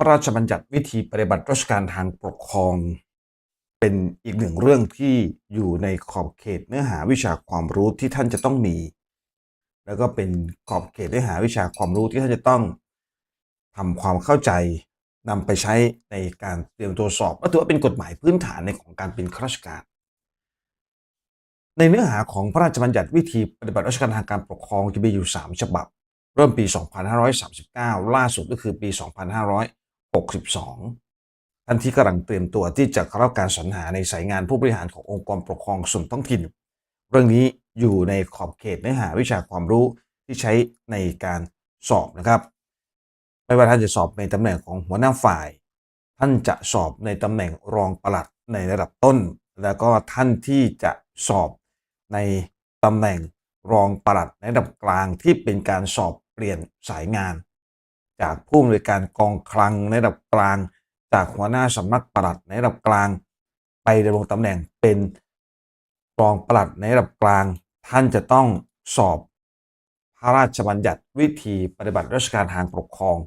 ระราชบัญญัติวิธีปฏิบัติราชการทางปกครอง เป็นอีกหนึ่งเรื่องที่อยู่ในขอบเขตเนื้อหาวิชาความรู้ที่ท่านจะต้องมี แล้วก็เป็นขอบเขตเนื้อหาวิชาความรู้ที่ท่านจะต้องทำความเข้าใจนำไปใช้ในการเตรียมตัวสอบและถือว่าเป็นกฎหมายพื้นฐานในของการเป็นข้าราชการ ในเนื้อหาของพระราชบัญญัติวิธีปฏิบัติราชการทางการปกครองจะมีอยู่ 3 ฉบับ เริ่มปี 2539 ล่าสุดก็คือปี 2500 62 ท่านที่กำลังเตรียมตัวที่จะรับการสรรหาในสายงานผู้บริหารขององค์กรปกครองส่วนท้องถิ่น เรื่องนี้อยู่ในขอบเขตเนื้อหาวิชาความรู้ที่ใช้ในการสอบนะครับ ไม่ว่าท่านจะสอบในตำแหน่งของหัวหน้าฝ่าย ท่านจะสอบในตำแหน่งรองปลัดในระดับต้น แล้วก็ท่านที่จะสอบในตำแหน่งรองปลัดในระดับกลางที่เป็นการสอบเปลี่ยนสายงาน จากผู้อำนวยการกองคลังในระดับกลาง จากหัวหน้าสำนักปลัดในระดับกลาง ไปดำรงตำแหน่งเป็นรองปลัดในระดับกลาง ท่านจะต้องสอบพระราชบัญญัติวิธีปฏิบัติราชการทางปกครอง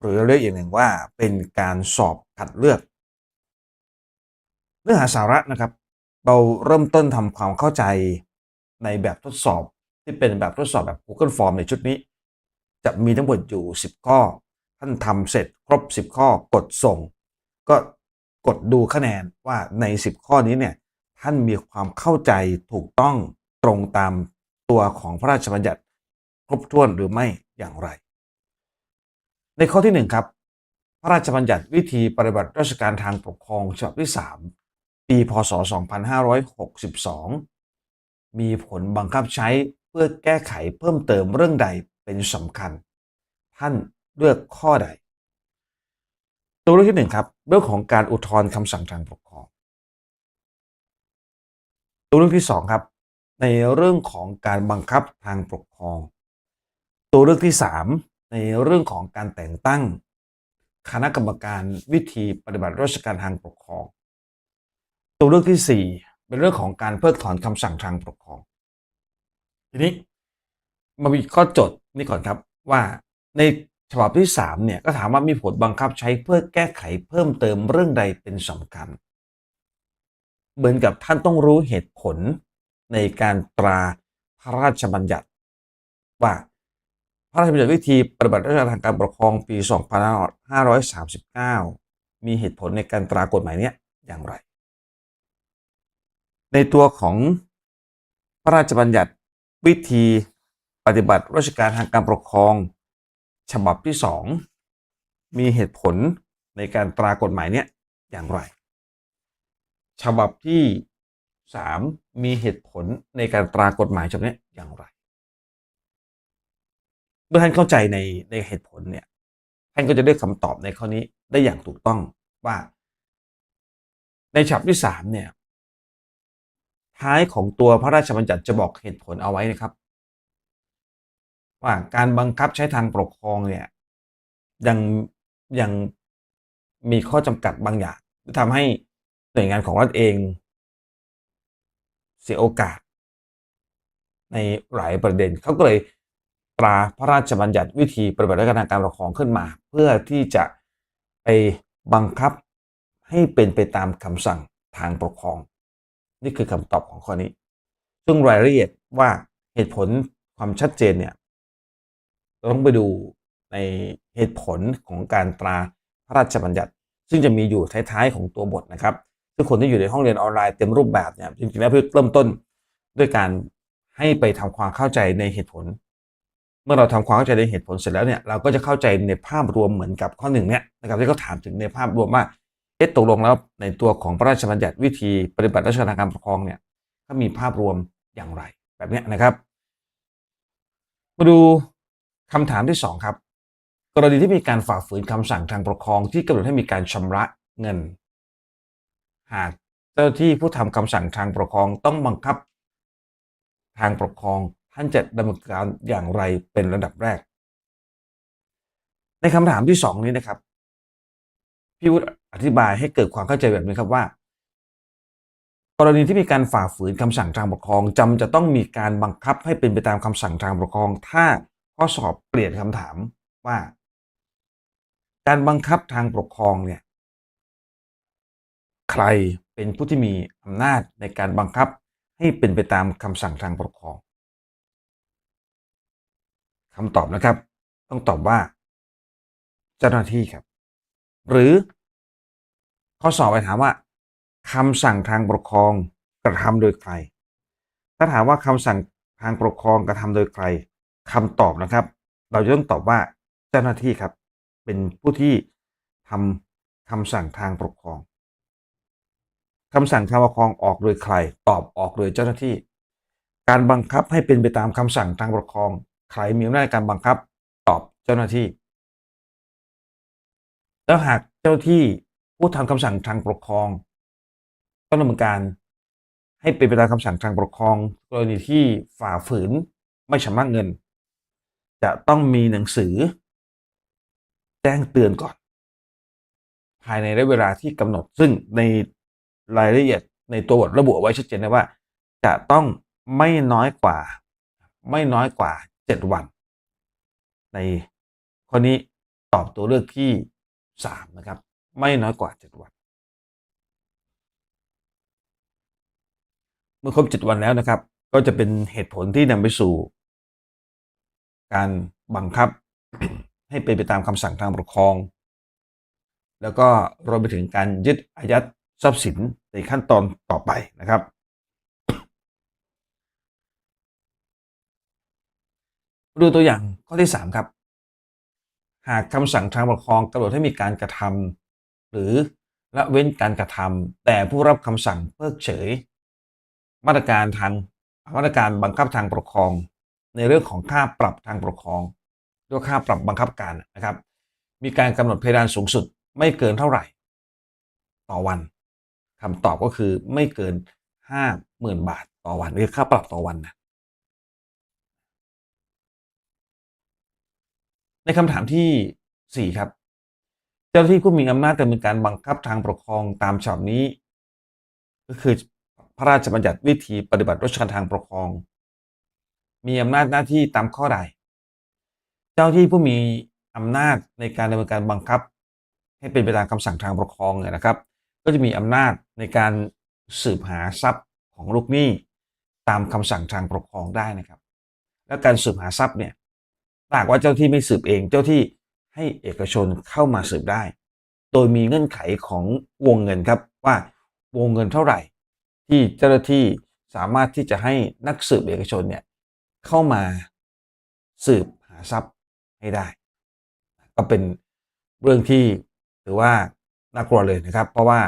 หรือเรียกอย่างหนึ่งว่าเป็นการสอบคัดเลือก เนื้อหาสาระนะครับ เราเริ่มต้นทำความเข้าใจในแบบทดสอบที่เป็นแบบทดสอบแบบ Google Form ในชุดนี้ จะมีทั้งหมดอยู่ 10 ข้อ ท่านทำเสร็จครบ 10 ข้อกดส่ง ก็กดดูคะแนนว่าใน 10 ข้อนี้เนี่ยท่านมีความเข้าใจถูกต้องตรงตามตัวของพระราชบัญญัติครบถ้วนหรือไม่อย่างไร ในข้อที่ 1 ครับ พระราชบัญญัติวิธีปฏิบัติราชการทางปกครองฉบับที่ 3 ปีพศ 2562 มีผลบังคับใช้เพื่อแก้ไขเพิ่มเติมเรื่องใด เป็นสำคัญ ท่านเลือกข้อใด ตัวเลือกที่หนึ่งครับ เรื่องของการอุทธรณ์คำสั่งทางปกครอง ตัวเลือกที่สองครับ ในเรื่องของการบังคับทางปกครอง ตัวเลือกที่สามในเรื่องของการแต่งตั้ง คณะกรรมการวิธีปฏิบัติราชการทางปกครอง ตัวเลือกที่สี่เป็นเรื่องของการเพิกถอนคำสั่งทางปกครอง ทีนี้มามีข้อจด นี่ก่อนครับว่าในฉบับที่ 3 เนี่ยก็ถามว่ามีผลบังคับใช้เพื่อแก้ไขเพิ่มเติมเรื่องใดเป็นสำคัญ เหมือนกับท่านต้องรู้เหตุผลในการตราพระราชบัญญัติ ว่าพระราชบัญญัติวิธีปฏิบัติราชการทางการปกครองปี 2539 มีเหตุผลในการตรากฎหมายเนี้ยอย่างไร ในตัวของพระราชบัญญัติวิธี ปฏิบัติราชการทางการปกครอง ฉบับที่ 2 มีเหตุผลในการตรากฎหมายเนี้ยอย่างไร ฉบับที่ 3 มีเหตุผลในการตรากฎหมายฉบับนี้อย่างไร เมื่อท่านเข้าใจในในเหตุผลเนี่ยท่านก็จะได้คำตอบในข้อนี้ได้อย่างถูกต้องว่า ในฉบับที่3เนี่ยท้ายของตัวพระราชบัญญัติจะบอกเหตุผลเอาไว้นะครับ ว่าการบังคับใช้ทางปกครองเนี่ยยังยังมีข้อจำกัดบางอย่างที่ทำให้หน่วยงานของรัฐเอง เสียโอกาส ในหลายประเด็นเขาก็เลยตราพระราชบัญญัติวิธีปฏิบัติราชการทางการปกครองขึ้นมา เพื่อที่จะไปบังคับให้เป็นไปตามคำสั่งทางปกครอง นี่คือคำตอบของข้อนี้ ซึ่งรายละเอียดว่าเหตุผลความชัดเจนเนี่ย ต้องไปดูในเหตุผลของการตราพระราชบัญญัติ ซึ่งจะมีอยู่ท้ายๆของตัวบทนะครับซึ่งคนที่อยู่ในห้องเรียนออนไลน์เต็มรูปแบบเนี่ยจริงๆแล้วเพื่อเริ่มต้นด้วยการให้ไปทำความเข้าใจในเหตุผล เมื่อเราทำความเข้าใจในเหตุผลเสร็จแล้วเนี่ยเราก็จะเข้าใจในภาพรวมเหมือนกับข้อหนึ่งเนี่ยนะครับที่เขาถามถึงในภาพรวมว่าเอ๊ะตกลงแล้วในตัวของพระราชบัญญัติวิธีปฏิบัติราชการการปกครองเนี่ยเขามีภาพรวมอย่างไรแบบนี้นะครับ มาดู คำถามที่สองครับ กรณีที่มีการฝ่าฝืนคำสั่งทางปกครองที่กำหนดให้มีการชำระเงิน หากเจ้าหน้าที่ผู้ทำคำสั่งทางปกครองต้องบังคับ ทางปกครองท่านจะดำเนินการอย่างไรเป็นระดับแรก ในคำถามที่สองนี้นะครับพี่วุฒิอธิบายให้เกิดความเข้าใจแบบนี้ครับว่า กรณีที่มีการฝ่าฝืนคำสั่งทางปกครองจำจะต้องมีการบังคับให้เป็นไปตามคำสั่งทางปกครอง ถ้า ข้อสอบเปลี่ยนคำถามว่า การบังคับทางปกครองเนี่ย ใครเป็นผู้ที่มีอำนาจในการบังคับให้เป็นไปตามคำสั่งทางปกครองคำตอบนะครับ ต้องตอบว่า เจ้าหน้าที่ครับ หรือข้อสอบไปถามว่าคำสั่งทางปกครองกระทำโดยใคร ถ้าถามว่าคำสั่งทางปกครองกระทำโดยใคร คำตอบนะครับ เราจะต้องตอบว่าเจ้าหน้าที่ครับ เป็นผู้ที่ทำคำสั่งทางปกครองคำสั่งทางปกครองออกโดยใคร ตอบออกโดยเจ้าหน้าที่ การบังคับให้เป็นไปตามคำสั่งทางปกครอง ใครมีอำนาจการบังคับ ตอบเจ้าหน้าที่ แล้วหากเจ้าที่ผู้ทำคำสั่งทางปกครองต้องดำเนินการให้เป็นไปตามคำสั่งทางปกครอง กรณีที่ฝ่าฝืนไม่ชำระเงิน จะต้องมีหนังสือ แจ้งเตือนก่อน ภายในระยะเวลาที่กำหนด ซึ่งในรายละเอียดในตัวบทระบุไว้ชัดเจนนะว่า จะต้องไม่น้อยกว่า ไม่น้อยกว่า 7 วัน ในข้อนี้ตอบตัวเลือกที่ 3 นะครับ ไม่น้อยกว่า 7 วัน เมื่อครบ 7 วันแล้วนะครับ ก็จะเป็นเหตุผลที่นำไปสู่ การบังคับให้เป็นไปตามคำสั่งทางปกครอง แล้วก็รวมไปถึงการยึดอายัดทรัพย์สินในขั้นตอนต่อไปนะครับ ดูตัวอย่างข้อที่ 3 ครับ หากคำสั่งทางปกครองกำหนดให้มีการกระทำหรือละเว้นการกระทำแต่ผู้รับคำสั่งเพิกเฉย มาตรการทางมาตรการบังคับทางปกครอง ในเรื่องของค่าปรับทางปกครองด้วยค่าปรับบังคับการนะครับ มีการกำหนดเพดานสูงสุดไม่เกินเท่าไหร่ ต่อวันคำตอบก็คือไม่เกินห้าหมื่นบาทต่อวันหรือค่าปรับต่อวันนะในคำถามที่4ครับ เจ้าหน้าที่ผู้มีอำนาจดำเนินการบังคับทางปกครองตามฉบับนี้ ก็คือพระราชบัญญัติวิธีปฏิบัติราชการทางปกครอง มีอำนาจหน้าที่ตามข้อใด เจ้าที่ผู้มีอำนาจในการดำเนินการบังคับ ให้เป็นไปตามคำสั่งทางปกครองเนี่ยนะครับ ก็จะมีอำนาจในการสืบหาทรัพย์ของลูกหนี้ตามคำสั่งทางปกครองได้นะครับ และการสืบหาทรัพย์เนี่ยถ้าหากว่าเจ้าที่ไม่สืบเองเจ้าที่ให้เอกชนเข้ามาสืบได้ โดยมีเงื่อนไขของวงเงินครับว่าวงเงินเท่าไหร่ ที่เจ้าหน้าที่สามารถที่จะให้นักสืบเอกชนเนี่ย เข้ามาสืบหาทรัพย์ให้ได้ ก็เป็นเรื่องที่ถือว่าน่ากลัวเลยนะครับ เพราะว่า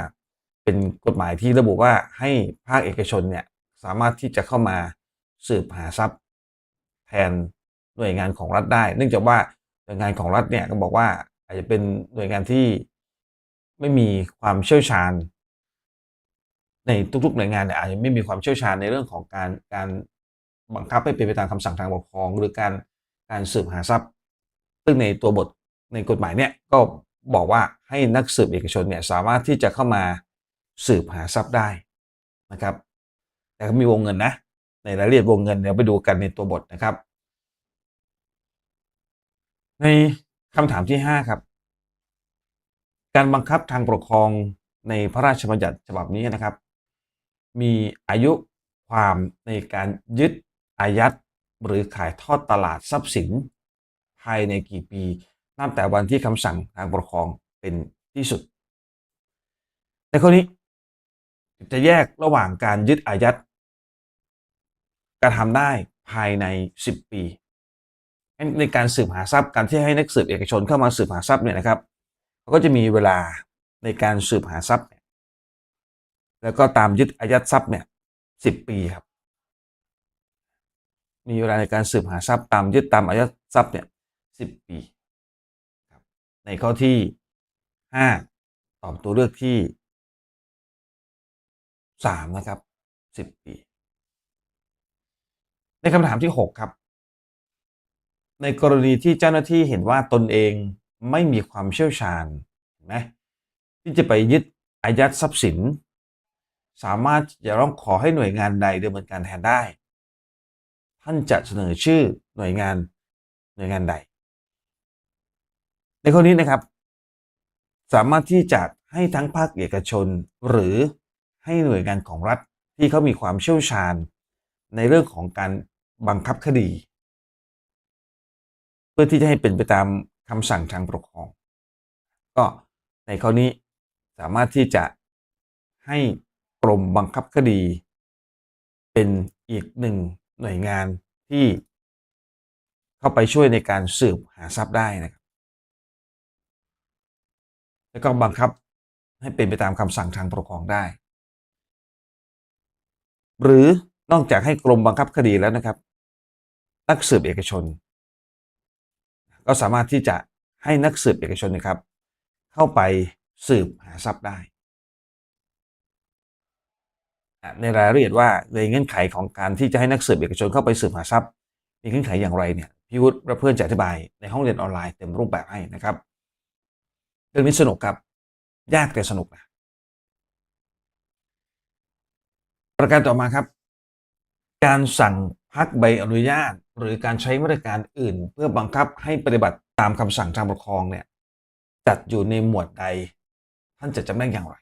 เป็นกฎหมายที่ระบุว่าให้ภาคเอกชนเนี่ยสามารถที่จะเข้ามาสืบหาทรัพย์ แทนหน่วยงานของรัฐได้ เนื่องจากว่าหน่วยงานของรัฐเนี่ยก็บอกว่าอาจจะเป็นหน่วยงานที่ไม่มีความเชี่ยวชาญ ในทุกๆหน่วยงานเนี่ยอาจจะไม่มีความเชี่ยวชาญในเรื่องของการการ บังคับให้เป็นไปตามคำสั่งทางปกครอง หรือการการสืบหาทรัพย์ ซึ่งในตัวบทในกฎหมายเนี่ยก็บอกว่าให้นักสืบเอกชนเนี่ยสามารถที่จะเข้ามาสืบหาทรัพย์ได้นะครับ แต่ก็มีวงเงินนะ ในรายละเอียดวงเงินเดี๋ยวไปดูกันในตัวบทนะครับ ในคำถามที่ 5 ครับ การบังคับทางปกครองในพระราชบัญญัติฉบับนี้นะครับ มีอายุความในการยึด อายัดหรือขายทอดตลาดทรัพย์สิน ภายในกี่ปี นับแต่วันที่คำสั่งทางปกครองเป็นที่สุด ในข้อนี้จะแยกระหว่างการยึดอายัดกระทำได้ภายใน 10 ปีในการสืบหาทรัพย์การที่ให้นักสืบเอกชนเข้ามาสืบหาทรัพย์เนี่ยนะครับเขาก็จะมีเวลาในการสืบหาทรัพย์ แล้วก็ตามยึดอายัดทรัพย์เนี่ยสิบปีครับ มีเวลาในการสืบหาทรัพย์ตามยึดตามอายัดทรัพย์เนี่ยสิบปีในข้อที่5ตอบตัวเลือกที่3นะครับ10ปี ในคำถามที่6ครับ ในกรณีที่เจ้าหน้าที่เห็นว่าตนเองไม่มีความเชี่ยวชาญเห็นไหมที่จะไปยึดอายัดทรัพย์สิน สามารถจะร้องขอให้หน่วยงานใดดำเนินการแทนได้ ท่านจะเสนอชื่อหน่วยงานหน่วยงานใด ในข้อนี้นะครับ สามารถที่จะให้ทั้งภาคเอกชน หรือให้หน่วยงานของรัฐที่เขามีความเชี่ยวชาญ ในเรื่องของการบังคับคดี เพื่อที่จะให้เป็นไปตามคำสั่งทางปกครอง ก็ในข้อนี้สามารถที่จะให้กรมบังคับคดี เป็นอีกหนึ่ง หน่วยงานที่เข้าไปช่วยในการสืบหาทรัพย์ได้นะครับ แล้วก็บังคับให้เป็นไปตามคำสั่งทางปกครองได้ หรือนอกจากให้กรมบังคับคดีแล้วนะครับ นักสืบเอกชน ก็สามารถที่จะให้นักสืบเอกชนนะครับ เข้าไปสืบหาทรัพย์ได้ ในรายละเอียดว่าในเงื่อนไขของการที่จะให้นักสืบเอกชนเข้าไปสืบหาทรัพย์ มีเงื่อนไขอย่างไรเนี่ยพี่วุฒิและเพื่อนจะอธิบายในห้องเรียนออนไลน์เต็มรูปแบบให้นะครับเรื่องนี้สนุกครับ ยากแต่สนุกนะประการต่อมาครับ การสั่งพักใบอนุญาต หรือการใช้มาตรการอื่น เพื่อบังคับให้ปฏิบัติตามคำสั่งทางปกครองเนี่ยจัดอยู่ในหมวดใด ท่านจะจำแนกอย่างไร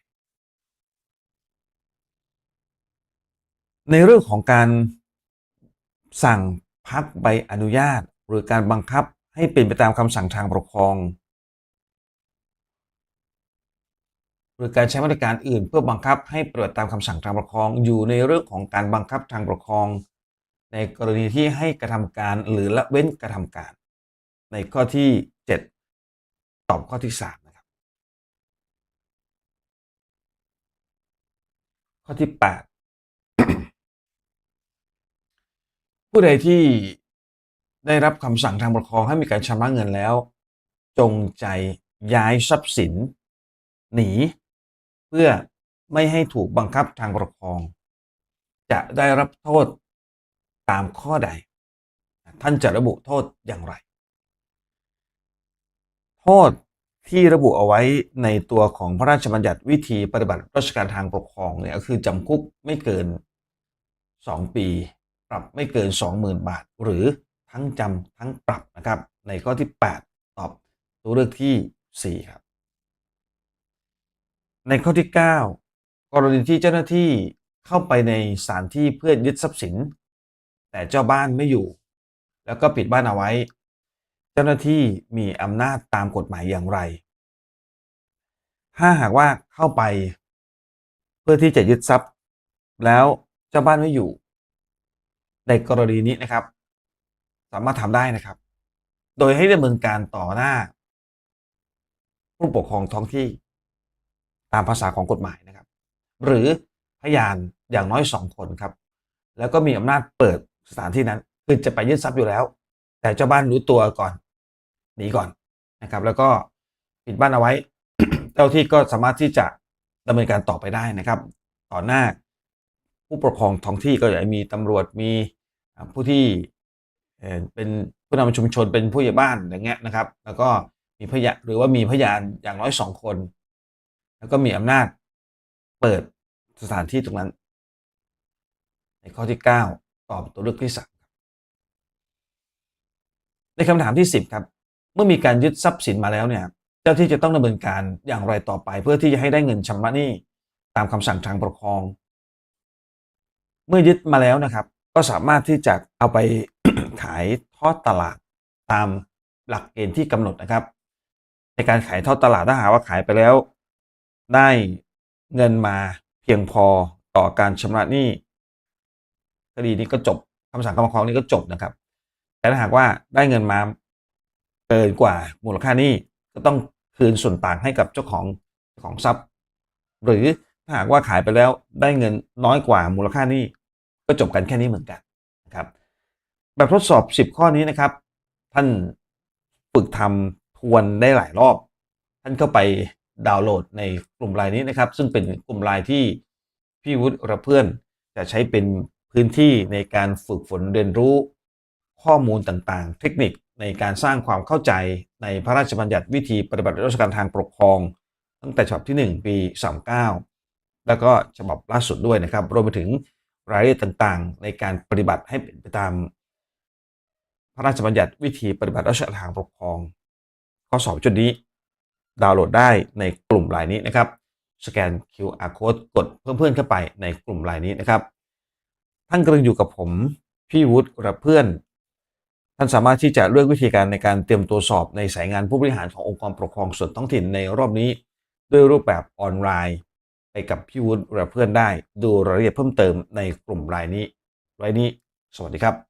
ในเรื่องของการสั่งพักใบอนุญาต หรือการบังคับให้เป็นไปตามคำสั่งทางปกครอง หรือการใช้มาตรการอื่นเพื่อบังคับให้ปฏิบัติตามคำสั่งทางปกครอง อยู่ในเรื่องของการบังคับทางปกครอง ในกรณีที่ให้กระทำการหรือละเว้นกระทำการ ในข้อที่ 7 ตอบข้อที่ 3 นะครับ ข้อที่ 8 ผู้ใดที่ได้รับคำสั่งทางปกครองให้มีการชำระเงินแล้ว จงใจย้ายทรัพย์สิน หนี เพื่อไม่ให้ถูกบังคับทางปกครอง จะได้รับโทษตามข้อใด ท่านจะระบุโทษอย่างไร โทษที่ระบุเอาไว้ในตัวของพระราชบัญญัติวิธีปฏิบัติราชการทางปกครองเนี่ยคือจำคุกไม่เกิน 2 ปี ปรับไม่เกิน 20,000 บาท หรือทั้งจำทั้งปรับนะครับ ในข้อที่ 8 ตอบตัวเลือกที่ 4 ครับ ในข้อที่ 9 กรณีที่เจ้าหน้าที่เข้าไปในสถานที่เพื่อยึดทรัพย์สิน แต่เจ้าบ้านไม่อยู่ แล้วก็ปิดบ้านเอาไว้ เจ้าหน้าที่มีอำนาจตามกฎหมายอย่างไร ถ้าหากว่าเข้าไป เพื่อที่จะยึดทรัพย์ แล้วเจ้าบ้านไม่อยู่ ในกรณีนี้นะครับ สามารถทำได้นะครับ โดยให้ดำเนินการต่อหน้า ผู้ปกครองท้องที่ตามภาษาของกฎหมายนะครับ หรือพยานอย่างน้อยสองคนครับ แล้วก็มีอำนาจเปิดสถานที่นั้นคือจะไปยึดทรัพย์อยู่แล้ว แต่เจ้าบ้านรู้ตัวก่อนหนีก่อนนะครับ แล้วก็ปิดบ้านเอาไว้ เจ้าที่ก็สามารถที่จะดำเนินการต่อไปได้นะครับ ต่อหน้าผู้ปกครองท้องที่ก็จะมีตำรวจมี ผู้ที่เป็นผู้นำชุมชนเป็นผู้ใหญ่บ้านอย่างเงี้ยนะครับ แล้วก็มีพยานหรือว่ามีพยานอย่างน้อยสองคน แล้วก็มีอำนาจเปิดสถานที่ตรงนั้น ในข้อที่ 9 ตอบตัวเลือกที่3ในคำถามที่ 10 ครับ เมื่อมีการยึดทรัพย์สินมาแล้วเนี่ย เจ้าที่จะต้องดำเนินการอย่างไรต่อไป เพื่อที่จะให้ได้เงินชำระหนี้ตามคำสั่งทางปกครอง เมื่อยึดมาแล้วนะครับ ก็สามารถที่จะเอาไปขายทอดตลาดตามหลักเกณฑ์ที่กำหนดนะครับ ในการขายทอดตลาดถ้าหากว่าขายไปแล้ว ได้เงินมาเพียงพอต่อการชำระหนี้คดีนี้ก็จบคำสั่งคำปกครองนี้ก็จบนะครับ แต่ถ้าหากว่าได้เงินมาเกินกว่ามูลค่าหนี้ก็ต้องคืนส่วนต่างให้กับเจ้าของของทรัพย์ หรือถ้าหากว่าขายไปแล้วได้เงินน้อยกว่ามูลค่าหนี้ ก็จบกันแค่นี้เหมือนกันนะครับ แบบทดสอบ 10 ข้อนี้นะครับ ท่านฝึกทำทวนได้หลายรอบ ท่านเข้าไปดาวน์โหลดในกลุ่มไลน์นี้นะครับ ซึ่งเป็นกลุ่มไลน์ที่พี่วุฒิและเพื่อนจะใช้เป็นพื้นที่ในการฝึกฝนเรียนรู้ข้อมูลต่างๆ เทคนิคในการสร้างความเข้าใจในพระราชบัญญัติวิธีปฏิบัติราชการทางปกครอง ตั้งแต่ฉบับที่ 1 ปี 39 แล้วก็ฉบับล่าสุดด้วยนะครับ รวมไปถึง รายละเอียดต่างๆ ในการปฏิบัติให้เป็นไปตาม พระราชบัญญัติวิธีปฏิบัติราชการทางปกครอง ข้อสอบจุดนี้ ดาวน์โหลดได้ในกลุ่มไลน์นี้นะครับ สแกน QR code กดเพิ่มเพื่อนเข้าไปในกลุ่มไลน์นี้นะครับ ท่านกำลังอยู่กับผมพี่วุฒิและเพื่อน ท่านสามารถที่จะเลือกวิธีการในการเตรียมตัวสอบในสายงานผู้บริหารขององค์กรปกครองส่วนท้องถิ่นในรอบนี้ ด้วยรูปแบบออนไลน์ ไปกับพี่วุฒิและเพื่อนได้ ดูรายละเอียดเพิ่มเติมในกลุ่มไลน์นี้ไว้นี้ สวัสดีครับ